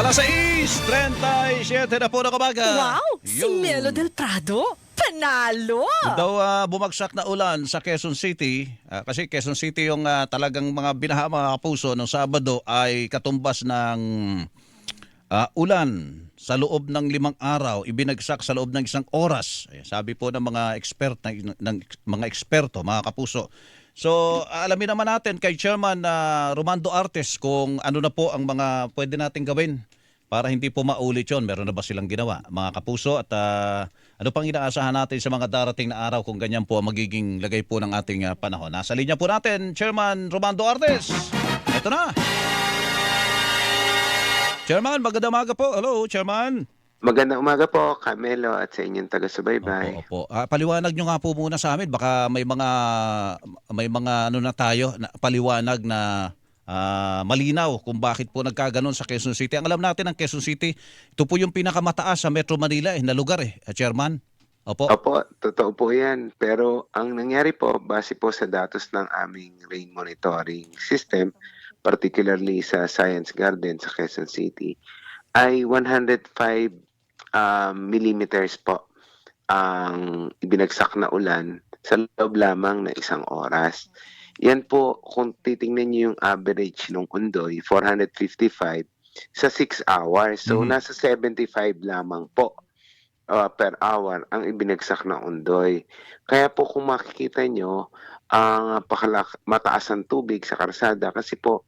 Alas 6.37 na po ng umaga. Wow! Si Yun. Melo del Prado, panalo! Daw ah, bumagsak na ulan sa Quezon City. Ah, kasi Quezon City yung ah, talagang mga binaha mga kapuso ng Sabado ay katumbas ng ah, ulan sa loob ng limang araw, ibinagsak sa loob ng isang oras. Sabi po ng mga expert ng, ng mga eksperto, mga kapuso. So, alamin naman natin kay Chairman na Romando Artes kung ano na po ang mga pwede nating gawin para hindi po maulit yon. Meron na ba silang ginawa, mga kapuso? At ah, ano pang inaasahan natin sa mga darating na araw kung ganyan po ang magiging lagay po ng ating ah, panahon? Nasa linya po natin, Chairman Romando Artes. Ito na. Chairman, magandang umaga po. Hello, Chairman. Magandang umaga po, Camelo at sa inyong taga-subaybay. Opo, opo. Ah, paliwanag nyo nga po muna sa amin. Baka may mga may mga ano na tayo, na, paliwanag na ah, malinaw kung bakit po nagkaganon sa Quezon City. Ang alam natin ng Quezon City, ito po yung pinakamataas sa Metro Manila eh, na lugar eh, ah, Chairman. Opo. Opo, totoo po yan. Pero ang nangyari po, base po sa datos ng aming rain monitoring system, particularly sa Science Garden sa Quezon City, ay 105 um, millimeters po ang ibinagsak na ulan sa loob lamang ng isang oras. Yan po, kung titingnan niyo yung average ng Undoy, 455 sa 6 hours. So, Mhm. nasa 75 lamang po uh, per hour ang ibinagsak na Undoy. Kaya po kung makikita nyo, ang pakalak mataas ang tubig sa karsada kasi po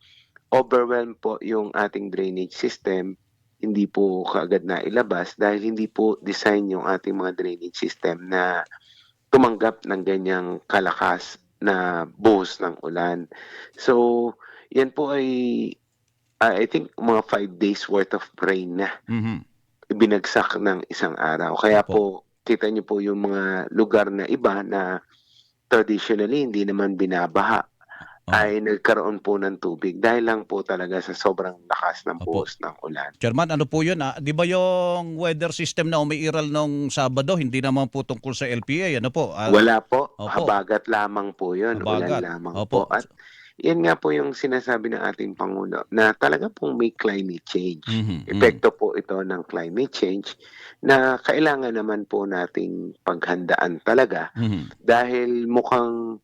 overwhelmed po yung ating drainage system hindi po kaagad na ilabas dahil hindi po design yung ating mga drainage system na tumanggap ng ganyang kalakas na buhos ng ulan. So, yan po ay ah, I think mga five days worth of rain na Mhm. binagsak ng isang araw. Kaya Opo. po, kita niyo po yung mga lugar na iba na traditionally hindi naman binabaha Oh. ay nagkaroon po ng tubig dahil lang po talaga sa sobrang lakas ng Opo. buhos ng ulan. Chairman, ano po yun? Ah? Di ba yung weather system na umiiral nung Sabado, hindi naman po tungkol sa LPA, ano po? Ah, Wala po, Opo. habagat lamang po yun, Habagat. ulan lamang Opo. po. At yan nga po yung sinasabi ng ating Pangulo na talaga pong may climate change. Mhm, mhm. Epekto po ito ng climate change na kailangan naman po nating paghandaan talaga Mhm. dahil mukhang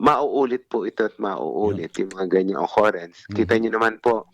mauulit po ito at mauulit yung mga ganyang occurrence. Mhm. Kita nyo naman po,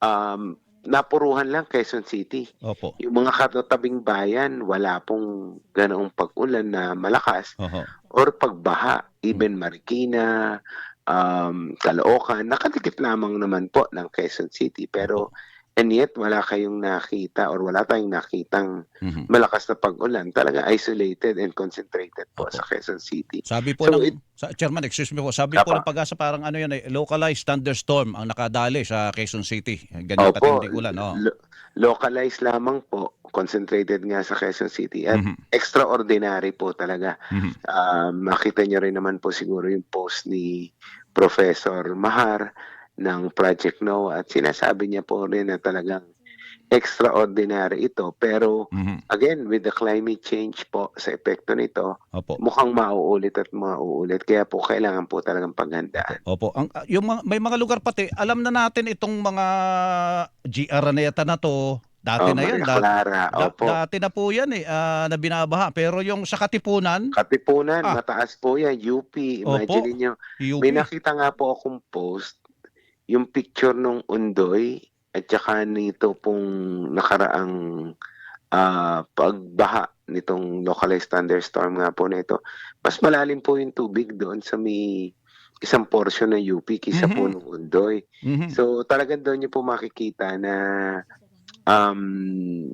um, napuruhan lang Quezon City. Opo. Yung mga katatabing bayan, wala pong ganoong pag-ulan na malakas Oho. or pagbaha. Even Marikina, um, Caloocan, nakadikit lamang naman po ng Quezon City. Pero, and yet, wala kayong nakita or wala tayong nakitang Mhm. malakas na pag-ulan. Talaga isolated and concentrated po Opo. sa Quezon City. Sabi po So, ng it- sa, Chairman, excuse me po, sabi po Apa. ng pag-asa parang ano yan, eh, localized thunderstorm ang nakadali sa Quezon City. Ganyan Opo, katinding ulan. Oh. lo- localized lamang po, concentrated nga sa Quezon City at Mhm. extraordinary po talaga. Mhm. Um, makita niyo rin naman po siguro yung post ni Professor Mahar ng Project NOAA at sinasabi niya po rin na talagang extraordinary ito. Pero Mhm. again, with the climate change po sa epekto nito, Opo. mukhang mauulit at mauulit. Kaya po kailangan po talagang paghandaan. Opo. Ang ah, yung mga, may mga lugar pati, alam na natin itong mga GR Araneta na to. Dati Oh, na yan. Maria Dati, Clara, da- opo. dati na po yan eh, ah, na binabaha. Pero yung sa Katipunan, Katipunan, Ah. mataas po yan, UP. Imagine niyo UP. May nakita nga po akong post, yung picture nung Undoy at saka nito pong nakaraang ah, pagbaha nitong localized thunderstorm nga po nito. Mas malalim po yung tubig doon sa may isang portion ng UP kisa po Mhm. nung Undoy. Mhm. So talagang doon niyo po makikita na um,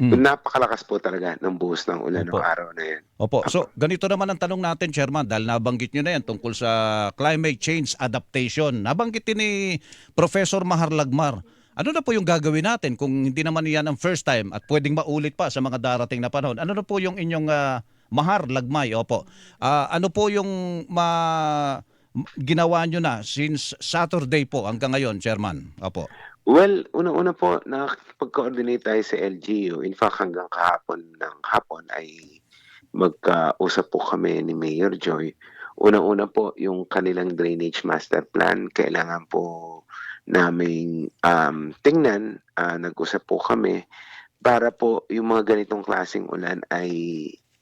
Mm. napakalakas po talaga ng buhos ng ulan Opo. ng araw na yan. Opo. So, ganito naman ang tanong natin, Chairman, dahil nabanggit nyo na yan tungkol sa climate change adaptation. Nabanggit ni Professor Mahar Lagmar. Ano na po yung gagawin natin kung hindi naman yan ang first time at pwedeng maulit pa sa mga darating na panahon? Ano na po yung inyong ah, Mahar Lagmay? Opo. Ah, ano po yung ma ginawa nyo na since Saturday po hanggang ngayon, Chairman? Opo. Well, una-una po, nakipag-coordinate tayo sa LGU. In fact, hanggang kahapon ng hapon ay magkausap po kami ni Mayor Joy. Una-una po, yung kanilang drainage master plan, kailangan po naming um, tingnan. Ah, nag-usap po kami para po yung mga ganitong klaseng ulan ay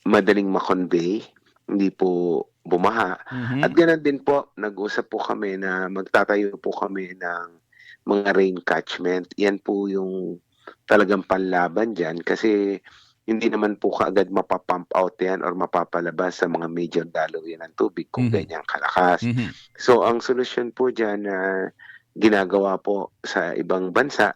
madaling makonvey, hindi po bumaha. Mhm. At ganoon din po, nag-usap po kami na magtatayo po kami ng mga rain catchment. Yan po yung talagang panlaban dyan kasi hindi naman po kaagad mapapump out yan or mapapalabas sa mga major daluyan ng tubig kung Mhm. ganyang kalakas. Mhm. So ang solusyon po dyan na ginagawa po sa ibang bansa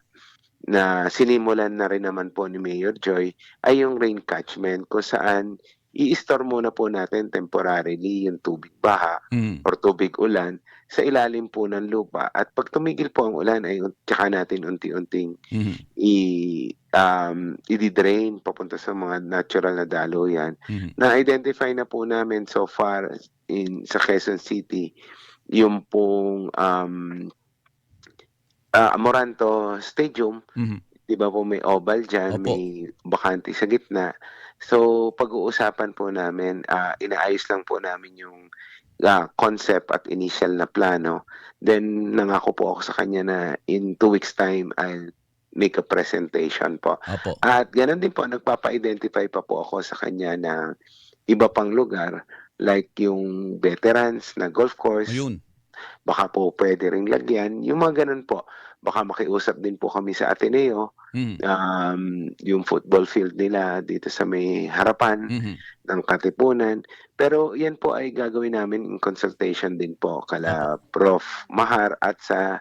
na sinimulan na rin naman po ni Mayor Joy ay yung rain catchment kung saan i-store muna po natin temporarily yung tubig baha Mhm. or tubig ulan sa ilalim po ng lupa at pag tumigil po ang ulan ay tsaka natin unti-unting Mhm. i um i-drain papunta sa mga natural na daluyan Mhm. na-identify na po namin so far in sa Quezon City yung pong um, ah, Amoranto Stadium, Mhm. 'di ba po may oval diyan, Opo. may bakante sa gitna. So pag-uusapan po namin, ah, inaayos lang po namin yung ah, concept at initial na plano. Then nangako po ako sa kanya na in two weeks time I'll make a presentation po. Opo. At ganoon din po, nagpapa-identify pa po ako sa kanya ng iba pang lugar like yung veterans na golf course, Ayun. Baka po pwede ring lagyan. Yung mga ganun po, baka makiusap din po kami sa Ateneo, Mhm. um, yung football field nila dito sa may harapan Mhm. ng Katipunan. Pero yan po ay gagawin namin in consultation din po kala Prof. Mahar at sa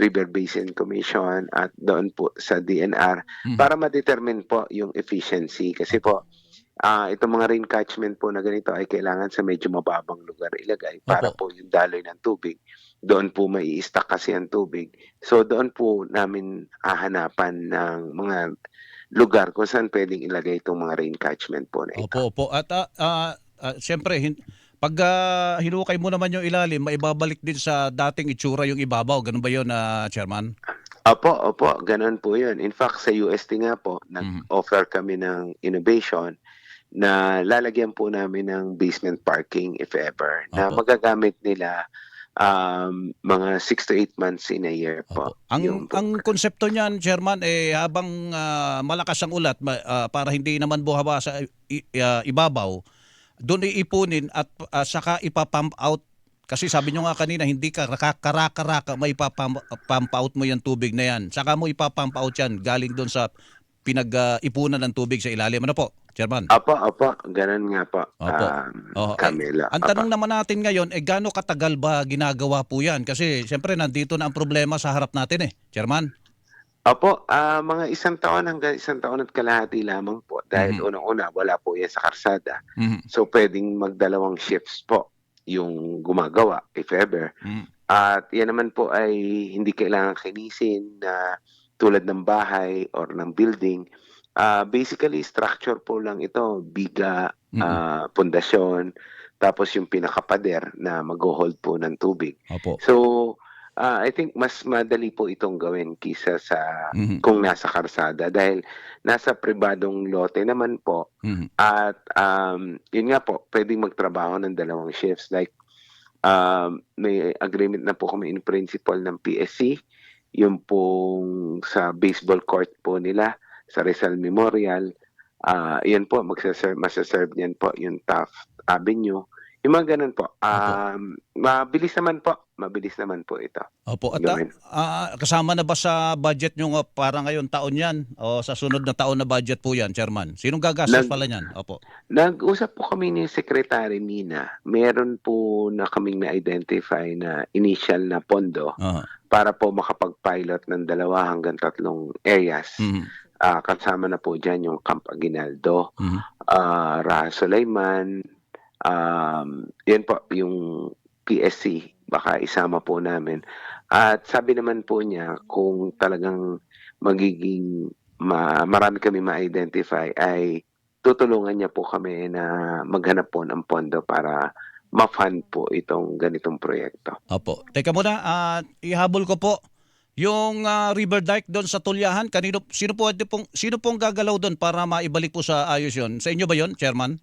River Basin Commission at doon po sa DNR Mhm. para ma-determine po yung efficiency kasi po ah itong mga rain catchment po na ganito ay kailangan sa medyo mababang lugar ilagay para po yung daloy ng tubig doon po mai stack kasi ang tubig so doon po namin hahanapan ng mga lugar kung saan pwedeng ilagay itong mga rain catchment po na ito. Opo, opo. At ah, ah, ah, siyempre, hin- pag ah, hinukay mo naman yung ilalim, maibabalik din sa dating itsura yung ibabaw. Ganun ba yun, ah, Chairman? Opo, opo, ganun po yun. In fact, sa UST nga po, Mhm. nag-offer kami ng innovation na lalagyan po namin ng basement parking if ever na Opo. magagamit nila um, mga 6 to 8 months in a year po. Opo. Ang po. ang konsepto niyan, Chairman, eh habang ah, malakas ang ulat ah, para hindi naman buhaba sa ah, ibabaw, doon iipunin at ah, saka ipapump out kasi sabi nyo nga kanina, hindi ka karaka-raka may ipapump pump out mo yung tubig na yan. Saka mo ipapump out yan galing doon sa pinag-ipunan ng tubig sa ilalim. Ano po, Chairman? Opo, opo, ganun nga po. Opo. Um, Oo, eh, Camila. Ang tanong naman natin ngayon, eh gaano katagal ba ginagawa po yan? Kasi siyempre nandito na ang problema sa harap natin eh, Chairman. Opo, ah, mga isang taon hanggang isang taon at kalahati lamang po dahil Mhm. unang-una wala po yan sa karsada. Mhm. So pwedeng magdalawang shifts po yung gumagawa if ever. Mhm. At yan naman po ay hindi kailangan kinisin na tulad ng bahay or ng building. Ah, basically, structure po lang ito. Biga, Mhm. ah, pundasyon, tapos yung pinakapader na mag-hold po ng tubig. Opo. So, ah, I think mas madali po itong gawin kisa sa Mhm. kung nasa karsada dahil nasa pribadong lote naman po Mhm. at um, yun nga po, pwedeng magtrabaho ng dalawang shifts. Like, um, may agreement na po kami in principle ng PSC. Yung pong sa baseball court po nila, sa Rizal Memorial. ah yan po, magsaserve, masaserve niyan po yung Taft Avenue. Yung mga ganun po. Um, mabilis naman po. Mabilis naman po ito. Opo. At Gawin. ah, kasama na ba sa budget nyo para ngayon taon yan? O sa sunod na taon na budget po yan, Chairman? Sinong gagastos pala niyan? Opo. Nag-usap po kami ni Secretary Mina. Meron po na kaming na-identify na initial na pondo Aha. Para po makapag-pilot ng dalawa hanggang tatlong areas. Mhm. Ah, kasama na po dyan yung Camp Aguinaldo, Mhm. ah Raha Sulayman, um, yan po, yung PSC, baka isama po namin. At sabi naman po niya, kung talagang magiging ma- marami kami ma-identify, ay tutulungan niya po kami na maghanap po ng pondo para ma-fund po itong ganitong proyekto. Opo. Teka muna, ah, ihabol ko po. Yung ah, River Dike doon sa Tulyahan, kanino, sino po pong, sino pong gagalaw doon para maibalik po sa ayos yon? Sa inyo ba yon, Chairman?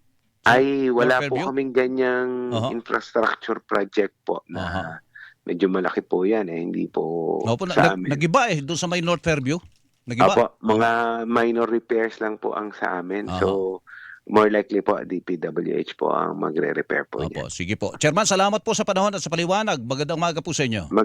Ay, wala Fairview? po kaming ganyang Aha. infrastructure project po na Aha. medyo malaki po yan eh, hindi po Opo, na, sa nag, amin. nagiba eh, doon sa may North Fairview. Nagiba. Apo, mga minor repairs lang po ang sa amin. Aha. So, more likely po, DPWH po ang magre-repair po niya. Opo, sige po. Chairman, salamat po sa panahon at sa paliwanag. Magandang umaga po sa inyo.